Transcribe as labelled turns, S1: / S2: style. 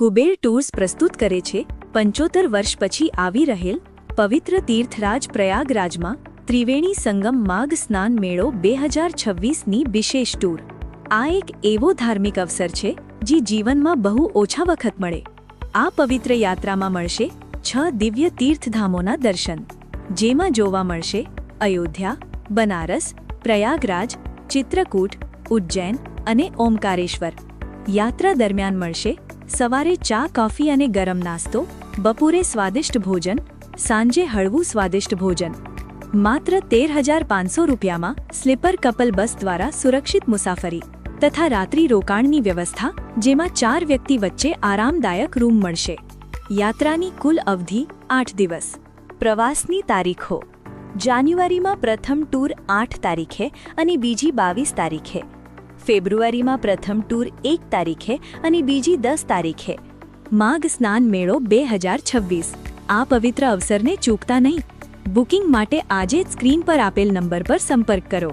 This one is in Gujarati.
S1: કુબેર ટૂર્સ પ્રસ્તુત કરે છે, પંચોતેર વર્ષ પછી આવી રહેલ પવિત્ર તીર્થરાજ પ્રયાગરાજમાં ત્રિવેણી સંગમ માઘ સ્નાન મેળો બે હજાર છવ્વીસની વિશેષ ટૂર. આ એક એવો ધાર્મિક અવસર છે, જે જીવનમાં બહુ ઓછા વખત મળે. આ પવિત્ર યાત્રામાં મળશે છ દિવ્ય તીર્થધામોના દર્શન. જેમાં જોવા મળશે અયોધ્યા, બનારસ, પ્રયાગરાજ, ચિત્રકૂટ, ઉજ્જૈન અને ઓમકારેશ્વર. યાત્રા દરમિયાન મળશે સવારે ચા, કોફી અને ગરમ નાસ્તો, બપોરે સ્વાદિષ્ટ ભોજન, સાંજે હળવું સ્વાદિષ્ટ ભોજન. માત્ર તેર હજાર પાંચસો રૂપિયામાં સ્લીપર કપલ બસ દ્વારા સુરક્ષિત મુસાફરી તથા રાત્રિ રોકાણની વ્યવસ્થા જેમાં ચાર વ્યક્તિ વચ્ચે આરામદાયક રૂમ મળશે. યાત્રાની કુલ અવધિ આઠ દિવસ. પ્રવાસની તારીખો. જાન્યુઆરીમાં પ્રથમ ટૂર આઠ તારીખે અને બીજી બાવીસ તારીખે. ફેબ્રુઆરીમાં પ્રથમ ટૂર એક તારીખે અને બીજી દસ તારીખે. માઘ સ્નાન મેળો બે હજાર છવ્વીસ. આ પવિત્ર અવસરને ચૂકતા નહીં. બુકિંગ માટે આજે જ સ્ક્રીન પર આપેલ નંબર પર સંપર્ક કરો.